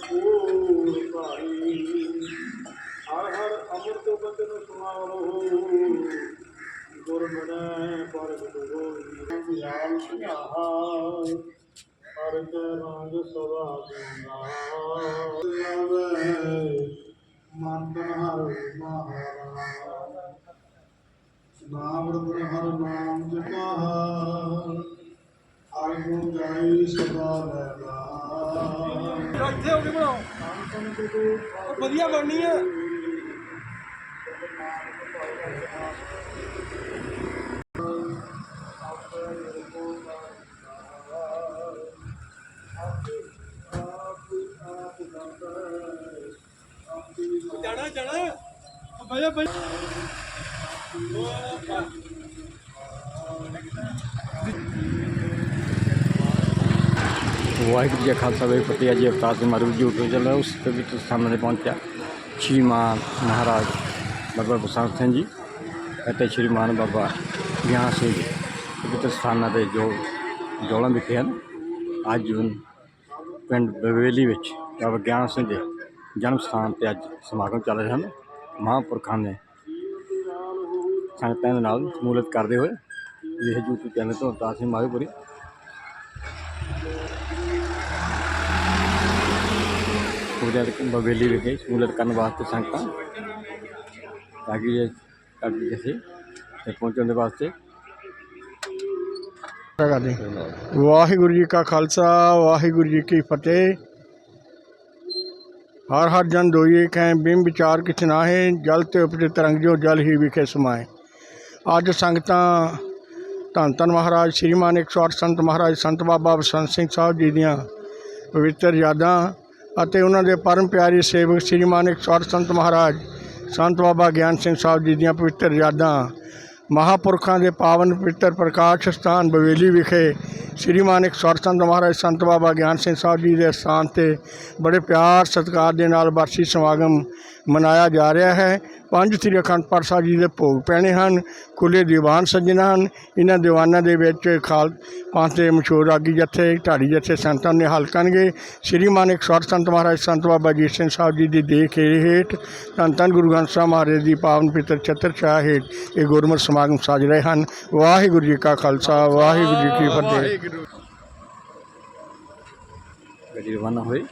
ਸੂਰ ਭਾਈ ਹਰ ਹਰ ਅੰਮ੍ਰਿਤ ਬਚਨ ਸੁਣਾਵੋ ਗੁਰ ਮਨੈ ਪਰਗਟ ਹੋਈ ਗਿਆਨ ਸੁਝਾਈ ਹਰ ਕੇ ਰੰਗ ਸਦਾ ਗੁਨਾ ਲਵੇ ਮੰਤਨ ਹਰ ਮਹਾਰਾਜ। ਨਾਮ ਰਤਨ ਹਰ ਨਾਮ ਜਪਾ ਹਰ ਗੁਣ ਗਾਈ ਸਦਾ ਲੈਣਾ ਇੱਥੇ ਹੋ ਕੇ ਬਣਾਓ। ਉਹ ਵਧੀਆ ਬਣਨੀ ਆ। ਜਾਣਾ ਜਾਣਾ। ਬਜਾ ਬਜਾ ਵਾਹਿਗੁਰੂ ਜੀ ਕਾ ਖਾਲਸਾ, ਵਾਹਿਗੁਰੂ ਜੀ ਕੀ ਫਤਿਹ। ਜੀ ਅਵਤਾਰ ਸਿੰਘ ਮਾਰੂ ਜੀ ਉੱਤੇ ਚੱਲ, ਉਸ ਤੇ ਵੀ ਤੁਸੀਂ ਸਾਹਮਣੇ ਪਹੁੰਚਿਆ। ਸ਼੍ਰੀ ਮਾਨ ਮਹਾਰਾਜ ਬਾਬਾ ਬਸੰਤ ਸਿੰਘ ਜੀ ਅਤੇ ਸ਼੍ਰੀ ਮਾਨ ਬਾਬਾ ਗਿਆਨ ਸਿੰਘ ਜੀ ਪਵਿੱਤਰ ਸਥਾਨਾਂ ਤੇ ਜੋ ਜੋਲਾਂ ਵਿਖੇ ਹਨ। ਅੱਜ ਪਿੰਡ ਬਵੇਲੀ ਵਿੱਚ ਬਾਬਾ ਗਿਆਨ ਸਿੰਘ ਦੇ ਜਨਮ ਸਥਾਨ ਤੇ ਅੱਜ ਸਮਾਗਮ ਚੱਲ ਰਹੇ ਹਨ। ਮਹਾਂਪੁਰਖਾਂ ਨੇ ਸੰਗਤਾਂ ਦੇ ਨਾਲ ਸਮੂਲਤ ਕਰਦੇ ਹੋਏ ਇਹ YouTube ਚੈਨਲ ਤੋਂ ਅਵਤਾਰ ਸਿੰਘ ਮਾਰੂਪੁਰੀ ਪੂਜਾ ਦੇ ਬਵੇਲੀ ਵਿਖੇ ਸਹੂਲਤ ਕਰਨ ਵਾਸਤੇ ਸੰਗਤਾਂ ਤਾਂ ਕਿ ਇਹ ਅੱਗੇ ਕਿਸੇ ਤੇ ਪਹੁੰਚਣ ਦੇ ਵਾਸਤੇ ਕਰਦੇ ਵਾਹਿਗੁਰੂ ਜੀ ਕਾ ਖਾਲਸਾ ਵਾਹਿਗੁਰੂ ਜੀ ਕੀ ਫਤਿਹ ਹਰ ਹਰ ਜਨ ਦੋਈਏ ਕੈ ਬਿੰਬ ਵਿਚਾਰ ਕਿਛ ਨਾਹੇ ਜਲ ਤੇ ਉਪਜੇ ਤਰੰਗ ਜੋ ਜਲ ਹੀ ਵਿਖੇ ਸਮਾਏ ਅੱਜ ਸੰਗਤਾਂ ਧੰਨ ਧੰਨ ਮਹਾਰਾਜ ਸ਼੍ਰੀਮਾਨ 108 ਸੰਤ ਮਹਾਰਾਜ ਸੰਤ ਬਾਬਾ ਬਸੰਤ ਸਿੰਘ ਸਾਹਿਬ ਜੀ ਦੀਆਂ ਪਵਿੱਤਰ ਯਾਦਾਂ ਅਤੇ ਉਹਨਾਂ ਦੇ ਪਰਮ ਪਿਆਰੇ ਸੇਵਕ ਸ਼੍ਰੀਮਾਨ 108 ਸੰਤ ਮਹਾਰਾਜ, ਸੰਤ ਬਾਬਾ ਗਿਆਨ ਸਿੰਘ ਸਾਹਿਬ ਜੀ ਦੀਆਂ ਪਵਿੱਤਰ ਯਾਦਾਂ, ਮਹਾਪੁਰਖਾਂ ਦੇ ਪਾਵਨ ਪਵਿੱਤਰ ਪ੍ਰਕਾਸ਼ ਸਥਾਨ ਬਵੇਲੀ ਵਿਖੇ ਸ਼੍ਰੀਮਾਨ ਇੱਕ ਸੰਤ ਮਹਾਰਾਜ, ਸੰਤ ਬਾਬਾ ਗਿਆਨ ਸਿੰਘ ਸਾਹਿਬ ਜੀ ਦੇ ਸਥਾਨ ਤੇ ਬੜੇ ਪਿਆਰ ਸਤਿਕਾਰ ਦੇ ਨਾਲ ਬਰਸੀ ਸਮਾਗਮ ਮਨਾਇਆ ਜਾ ਰਿਹਾ ਹੈ। ਪੰਜ ਸ੍ਰੀ ਅਖੰਡ ਪਾਠ ਸਾਹਿਬ ਜੀ ਦੇ ਭੋਗ ਪੈਣੇ ਹਨ ਖੁੱਲੇ ਦੀਵਾਨ ਸੱਜਣਾ ਹਨ। ਇਹਨਾਂ ਦੀਵਾਨਾਂ ਦੇ ਵਿੱਚ ਖਾਲ ਪੰਥ ਦੇ ਮਸ਼ਹੂਰ ਆਗੀ ਜਥੇ ਢਾੜੀ ਜਥੇ ਸੰਤਾਂ ਨੇ ਹਲ ਕਰਨਗੇ। ਸ਼੍ਰੀ ਮਾਨਕ ਇੱਕ ਸੰਤ ਮਹਾਰਾਜ, ਸੰਤ ਬਾਬਾ ਜੀ ਸਿੰਘ ਸਾਹਿਬ ਜੀ ਦੀ ਦੇਖ ਹੇਠ, ਧੰਨ ਧੰਨ ਗੁਰੂ ਗ੍ਰੰਥ ਸਾਹਿਬ ਮਹਾਰਾਜ ਦੀ ਪਾਵਨ ਪਿੱਤਰ ਛਤਰ ਛਾਇਆ ਹੇਠ ਇਹ ਗੁਰਮਤਿ ਸਮਾਗਮ ਸਾਜ ਰਹੇ ਹਨ। ਵਾਹਿਗੁਰੂ ਜੀ ਕਾ ਖਾਲਸਾ, ਵਾਹਿਗੁਰੂ ਜੀ ਕੀ ਫਤਿਹ। ਗੱਡੀ ਰਵਾਨਾ ਹੋਈ।